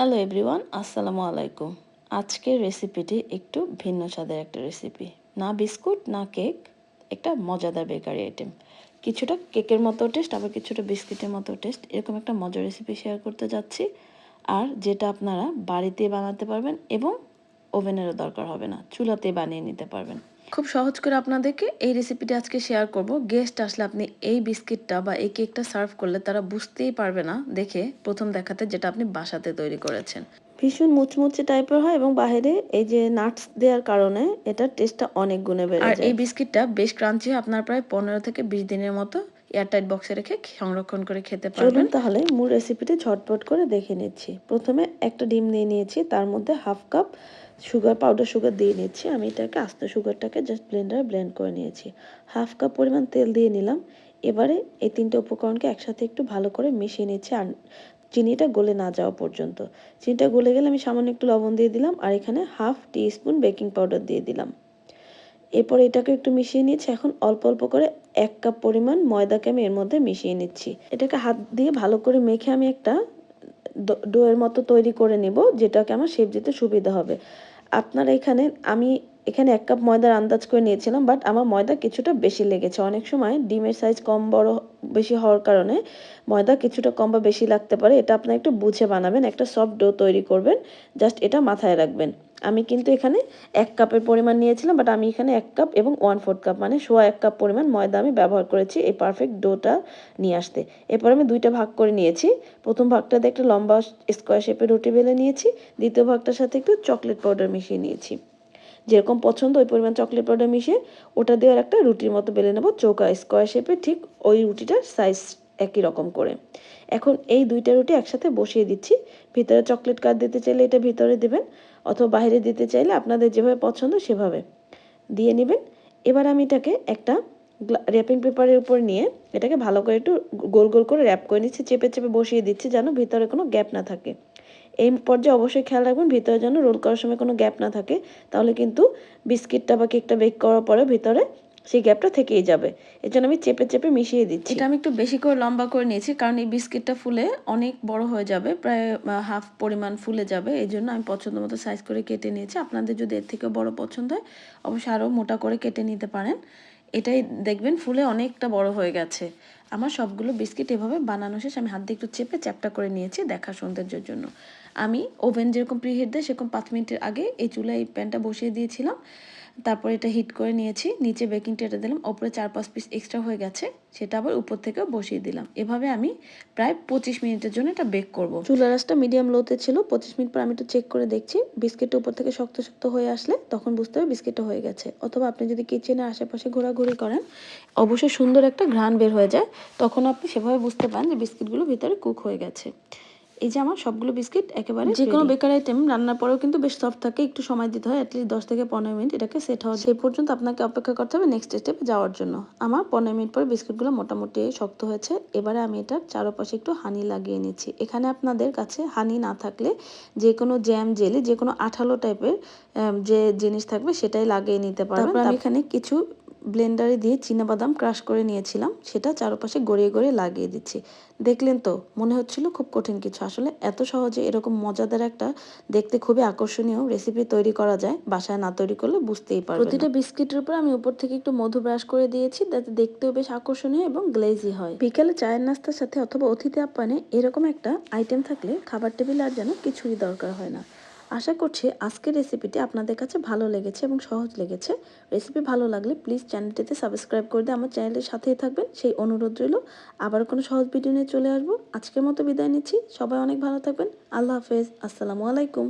Hello everyone আসসালামু আলাইকুম আজকের রেসিপিটি একটু ভিন্ন স্বাদের একটা রেসিপি না বিস্কুট, না কেক একটা মজাদার বেকারি আইটেম কিছুটা কেকের মতো টেস্ট আবার কিছুটা বিস্কিটের মতো টেস্ট এরকম একটা মজার রেসিপি শেয়ার করতে যাচ্ছি। আর যেটা আপনারা বাড়িতে বানাতে পারবেন এবং ওভেনেরও দরকার হবে না চুলাতে বানিয়ে নিতে পারবেন। খুব সহজ করে আপনাদেরকে এই রেসিপিটি আজকে শেয়ার করব। গেস্ট আসলে আপনি এই বিস্কিটটা বা এই কেকটা সার্ভ করলে তারা বুঝতেই পারবে না দেখে প্রথম দেখাতে যেটা আপনি বাসাতে তৈরি করেছেন। ভীষণ মুচমুচে টাইপের হয় এবং বাইরে এই যে নাটস দেওয়ার কারণে এটার টেস্টটা অনেক গুণে বেড়ে যায়। আর এই বিস্কিটটা বেশ ক্রাঞ্চি আপনার প্রায় পনেরো থেকে বিশ দিনের মতো এয়ারটাইট বক্সে রেখে সংরক্ষণ করে খেতে পারবেন। তাহলে মূল রেসিপিটি ঝটপট করে দেখে নিচ্ছি। প্রথমে একটা ডিম নিয়ে নিয়েছি তার মধ্যে half cup sugar powder sugar দিয়ে নিচ্ছি। আমি এটাকে আস্ত সুগারটাকে জাস্ট ব্লেন্ডারে ব্লেন্ড করে নিয়েছি। হাফ কাপ পরিমাণ তেল দিয়ে নিলাম। এবারে এই তিনটে উপকরণকে একসাথে একটু ভালো করে মিশিয়ে নিচ্ছি আর চিনিটা গলে না যাওয়া পর্যন্ত। চিনিটা গলে গেলে আমি সামান্য একটু লবণ দিয়ে দিলাম আর এখানে half teaspoon baking powder দিয়ে দিলাম। এরপর এটাকে একটু মিশিয়ে নিয়েছি। এখন অল্প অল্প করে এক কাপ পরিমাণ ময়দাকে আমি এর মধ্যে মিশিয়ে নিচ্ছি। এটাকে হাত দিয়ে ভালো করে মেখে আমি একটা ডোয়ের মতো তৈরি করে নিব, যেটাকে আমার শেপ দিতে সুবিধা হবে। আপনার এখানে আমি এখানে এক কাপ ময়দার আন্দাজ করে নিয়েছিলাম বাট আমার ময়দা কিছুটা বেশি লেগেছে। অনেক সময় ডিমের সাইজ কম বড় বেশি হওয়ার কারণে ময়দা কিছুটা কম বা বেশি লাগতে পারে। এটা আপনার একটু বুঝে বানাবেন, একটা সফট ডো তৈরি করবেন জাস্ট এটা মাথায় রাখবেন। আমি কিন্তু এখানে এক কাপের পরিমাণ নিয়েছিলাম বাট আমি এখানে এক কাপ এবং ওয়ান ফোর্থ কাপ মানে সোয়া এক কাপ পরিমাণ ময়দা আমি ব্যবহার করেছি এই পারফেক্ট ডোটা নিয়ে আসতে। এরপর আমি দুইটা ভাগ করে নিয়েছি। প্রথম ভাগটাতে একটা লম্বা স্কোয়ার শেপের রুটি বেলে নিয়েছি, দ্বিতীয় ভাগটার সাথে একটু চকলেট পাউডার মিশিয়ে নিয়েছি। যেরকম পছন্দ, ওই পরিমাণ চকলেট পাউডার মিশিয়ে ওটা দেওয়ার একটা রুটির মতো বেলে নেব চৌকা স্কোয়ার শেপে ঠিক ওই রুটিটার সাইজ একই রকম করে। এখন এই দুইটা রুটি একসাথে বসিয়ে দিচ্ছি। ভিতরে চকলেট কাট দিতে চাইলে এটা ভিতরে দেবেন অথবা বাইরে দিতে চাইলে আপনাদের যেভাবে পছন্দ সেভাবে দিয়ে নেবেন। এবার আমি এটাকে একটা র্যাপিং পেপারের উপর নিয়ে এটাকে ভালো করে একটু গোল গোল করে র্যাপ করে নিচ্ছি, চেপে চেপে বসিয়ে দিচ্ছি যেন ভিতরে কোনো গ্যাপ না থাকে। এই পর্যায়ে অবশ্যই খেয়াল রাখবেন, ভিতরে যেন রোল করার সময় কোনো গ্যাপ না থাকে। তাহলে কিন্তু বিস্কিটটা বা কেকটা বেক করার পরে ভিতরে সেই গ্যাপটা থেকেই যাবে। এর জন্য আমি চেপে চেপে মিশিয়ে দিচ্ছি। এটা আমি একটু বেশি করে লম্বা করে নিয়েছি, কারণ এই বিস্কিটটা ফুলে অনেক বড় হয়ে যাবে, প্রায় হাফ পরিমাণ ফুলে যাবে। এই জন্য আমি পছন্দ মতো সাইজ করে কেটে নিয়েছি। আপনাদের যদি এর থেকে বড় পছন্দ হয়, অবশ্যই আরও মোটা করে কেটে নিতে পারেন। এটাই দেখবেন ফুলে অনেকটা বড় হয়ে গেছে। আমার সবগুলো বিস্কিট এভাবে বানানো শেষ, আমি হাত দিয়ে একটু চেপে চ্যাপটা করে নিয়েছি দেখা সৌন্দর্যের জন্য। আমি ওভেন যেরকম প্রিহিট দেয়, সেরকম পাঁচ মিনিটের আগে এই চুলায় এই প্যানটা বসিয়ে দিয়েছিলাম। তারপর এটা হিট করে নিয়েছি, নিচে বেকিং ট্রেটা দিলাম, ওপরে চার পাঁচ পিস এক্সট্রা হয়ে গেছে, সেটা আবার উপর থেকেও বসিয়ে দিলাম। এভাবে আমি প্রায় পঁচিশ মিনিটের জন্য এটা বেক করব। চুলা রাসটা মিডিয়াম লোতে ছিল, পঁচিশ মিনিট পর আমি একটু চেক করে দেখছি বিস্কিটটা উপর থেকে শক্ত শক্ত হয়ে আসলে তখন বুঝতে হবে বিস্কিটটা হয়ে গেছে। অথবা আপনি যদি কিচেনের আশেপাশে ঘোরাঘুরি করেন, অবশ্যই সুন্দর একটা ঘ্রাণ বের হয়ে যায়, তখন আপনি সেভাবে বুঝতে পারেন যে বিস্কিটগুলো ভিতরে কুক হয়ে গেছে। এই যে আমার সবগুলো বিস্কিট একেবারে যে কোনো বেকার আইটেম রান্নার পরেও কিন্তু বেশ সফট থাকে একটু সময় দিতে হয় অ্যাটলিস্ট দশ থেকে পনেরো মিনিট এটাকে সেট হওয়া সেই পর্যন্ত আপনাকে অপেক্ষা করতে হবে নেক্সট স্টেপে যাওয়ার জন্য। আমার পনেরো মিনিট পরে বিস্কিটগুলো মোটামুটি শক্ত হয়েছে এবারে আমি এটার চারপাশে একটু হানি লাগিয়ে নিচ্ছি। এখানে আপনাদের কাছে হানি না থাকলে যে কোনো জ্যাম জেলি যে কোনো আঠালো টাইপের যে জিনিস থাকবে সেটাই লাগিয়ে নিতে পারবেন। আমি এখানে কিছু ব্লেন্ডারে দিয়ে বাদাম ক্রাশ করে নিয়েছিলাম সেটা চারপাশে গড়িয়ে গড়িয়ে লাগিয়ে দিচ্ছি। দেখলেন তো মনে হচ্ছিল খুব কঠিন কিছু। আসলে এত সহজে এরকম মজাদার একটা দেখতে খুবই আকর্ষণীয় রেসিপি তৈরি করা যায় বাসায় না তৈরি করলে বুঝতেই পারবে প্রতিটা বিস্কিটের উপর আমি উপর থেকে একটু মধু ব্রাশ করে দিয়েছি যাতে দেখতেও বেশ আকর্ষণীয় এবং গ্লেজি হয়। বিকেলে চায়ের নাস্তার সাথে অথবা অতিথি আপ্যায়নে এরকম একটা আইটেম থাকলে খাবার টেবিলে আর যেন কিছুরই দরকার হয় না। আশা করছি আজকের রেসিপিটি আপনাদের কাছে ভালো লেগেছে এবং সহজ লেগেছে। রেসিপি ভালো লাগলে প্লিজ চ্যানেলটিতে সাবস্ক্রাইব করে দিয়ে আমার চ্যানেলের সাথেই থাকবেন। সেই অনুরোধ রইল, আবার কোনো সহজ ভিডিও নিয়ে চলে আসব। আজকের মতো বিদায় নিচ্ছি। সবাই অনেক ভালো থাকবেন। আল্লাহ হাফেজ। আসসালামু আলাইকুম।